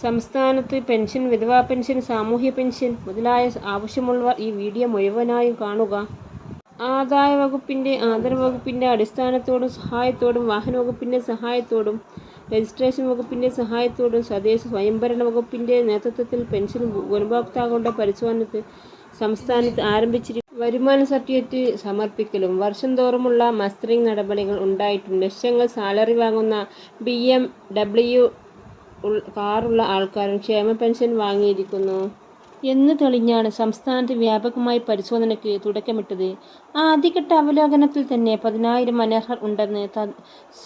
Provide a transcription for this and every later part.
സംസ്ഥാനത്ത് പെൻഷൻ വിധവാ പെൻഷൻ സാമൂഹ്യ പെൻഷൻ മുതലായ ആവശ്യമുള്ളവർ ഈ വീഡിയോ മുഴുവനായും കാണുക. ആദായ വകുപ്പിന്റെ ആദര വകുപ്പിന്റെ അടിസ്ഥാനത്തോടും സഹായത്തോടും വാഹന വകുപ്പിന്റെ സഹായത്തോടും രജിസ്ട്രേഷൻ വകുപ്പിന്റെ സഹായത്തോടും സ്വദേശ സ്വയംഭരണ വകുപ്പിന്റെ നേതൃത്വത്തിൽ പെൻഷൻ ഗുണഭോക്താക്കളുടെ പരിശോധനത്തിൽ സംസ്ഥാനത്ത് ആരംഭിച്ചിരിക്കും വരുമാന സർട്ടിഫിക്കറ്റ് സമർപ്പിക്കലും. വർഷം തോറുമുള്ള മസ്റ്ററിംഗ് നടപടികൾ ഉണ്ടായിട്ടുണ്ട്. ലക്ഷങ്ങൾ സാലറി വാങ്ങുന്ന ബി എം ഡബ്ല്യു കാറുള്ള ആൾക്കാരും ക്ഷേമ പെൻഷൻ വാങ്ങിയിരിക്കുന്നു. എന്ന് തെളിഞ്ഞാണ് സംസ്ഥാനത്ത് വ്യാപകമായി പരിശോധനയ്ക്ക് തുടക്കമിട്ടത്. ആദ്യഘട്ട അവലോകനത്തിൽ തന്നെ പതിനായിരം അനർഹർ ഉണ്ടെന്ന്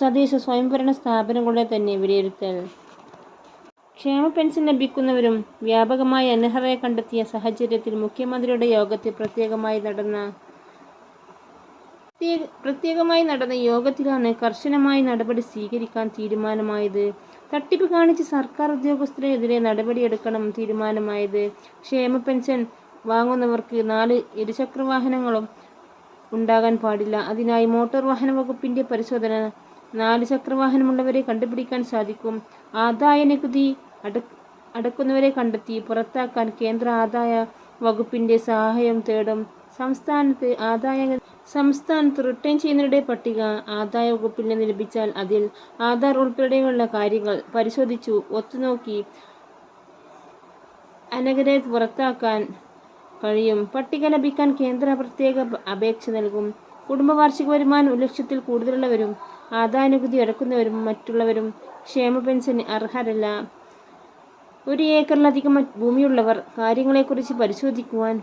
തദ്ദേശ സ്വയംഭരണ സ്ഥാപനങ്ങളുടെ തന്നെ വിലയിരുത്തൽ. ക്ഷേമ പെൻഷൻ ലഭിക്കുന്നവരും വ്യാപകമായി അനർഹരെ കണ്ടെത്തിയ സാഹചര്യത്തിൽ മുഖ്യമന്ത്രിയുടെ യോഗത്തിൽ പ്രത്യേകമായി നടന്ന പ്രത്യേക- പ്രത്യേകമായി നടന്ന യോഗത്തിലാണ് കർശനമായ നടപടി സ്വീകരിക്കാൻ തീരുമാനമായത്. തട്ടിപ്പ് കാണിച്ച് സർക്കാർ ഉദ്യോഗസ്ഥരെതിരെ നടപടിയെടുക്കണം തീരുമാനമായത്. ക്ഷേമ പെൻഷൻ വാങ്ങുന്നവർക്ക് നാല് ഇരുചക്രവാഹനങ്ങളും ഉണ്ടാകാൻ പാടില്ല. അതിനായി മോട്ടോർ വാഹന വകുപ്പിന്റെ പരിശോധന നാല് ചക്രവാഹനമുള്ളവരെ കണ്ടുപിടിക്കാൻ സാധിക്കും. ആദായ നികുതി അട അടക്കുന്നവരെ കണ്ടെത്തി പുറത്താക്കാൻ കേന്ദ്ര ആദായ വകുപ്പിന്റെ സഹായം തേടും. സംസ്ഥാനത്ത് ആദായ സംസ്ഥാനത്ത് റിട്ടേൺ ചെയ്യുന്നവരുടെ പട്ടിക ആദായ വകുപ്പിൽ നിന്ന് ലഭിച്ചാൽ അതിൽ ആധാർ ഉൾപ്പെടെയുള്ള കാര്യങ്ങൾ പരിശോധിച്ചു. ഒത്തുനോക്കി അനഗരെ പുറത്താക്കാൻ കഴിയും. പട്ടിക ലഭിക്കാൻ കേന്ദ്ര പ്രത്യേക അപേക്ഷ നൽകും. കുടുംബ വാർഷിക വരുമാനം ഒരു ലക്ഷത്തിൽ കൂടുതലുള്ളവരും ആദായ നികുതി അടക്കുന്നവരും മറ്റുള്ളവരും ക്ഷേമ പെൻഷന് അർഹരല്ല. ഒരു ഏക്കറിലധികം ഭൂമിയുള്ളവർ കാര്യങ്ങളെക്കുറിച്ച് പരിശോധിക്കുവാൻ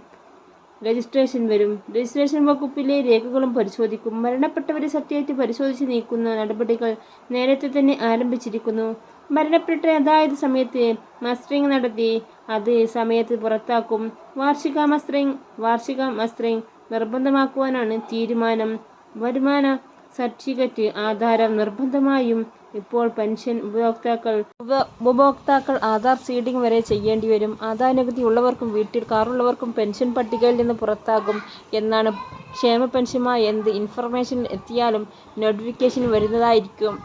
രജിസ്ട്രേഷൻ വരും. രജിസ്ട്രേഷൻ വകുപ്പിലെ രേഖകളും പരിശോധിക്കും. മരണപ്പെട്ടവരെ സർട്ടിഫിക്കറ്റ് പരിശോധിച്ച് നീക്കുന്ന നടപടികൾ നേരത്തെ തന്നെ ആരംഭിച്ചിരിക്കുന്നു. മരണപ്പെട്ട അതായത് സമയത്ത് മസ്റ്ററിംഗ് നടത്തി അത് സമയത്ത് പുറത്താക്കും. വാർഷിക മസ്റ്ററിംഗ് വാർഷിക മസ്റ്ററിംഗ് നിർബന്ധമാക്കുവാനാണ് തീരുമാനം. വരുമാന സർട്ടിഫിക്കറ്റ് ആധാരം നിർബന്ധമായും ഇപ്പോൾ പെൻഷൻ ഉപഭോക്താക്കൾ ഉപ- ഉപഭോക്താക്കൾ ആധാർ സീഡിംഗ് വരെ ചെയ്യേണ്ടി വരും. ആദായ നികുതി ഉള്ളവർക്കും വീട്ടിൽ കാറുള്ളവർക്കും പെൻഷൻ പട്ടികയിൽ നിന്ന് പുറത്താകും എന്നാണ് ക്ഷേമ പെൻഷനുമായി എന്ത് ഇൻഫർമേഷൻ എത്തിയാലും നോട്ടിഫിക്കേഷൻ വരുന്നതായിരിക്കും.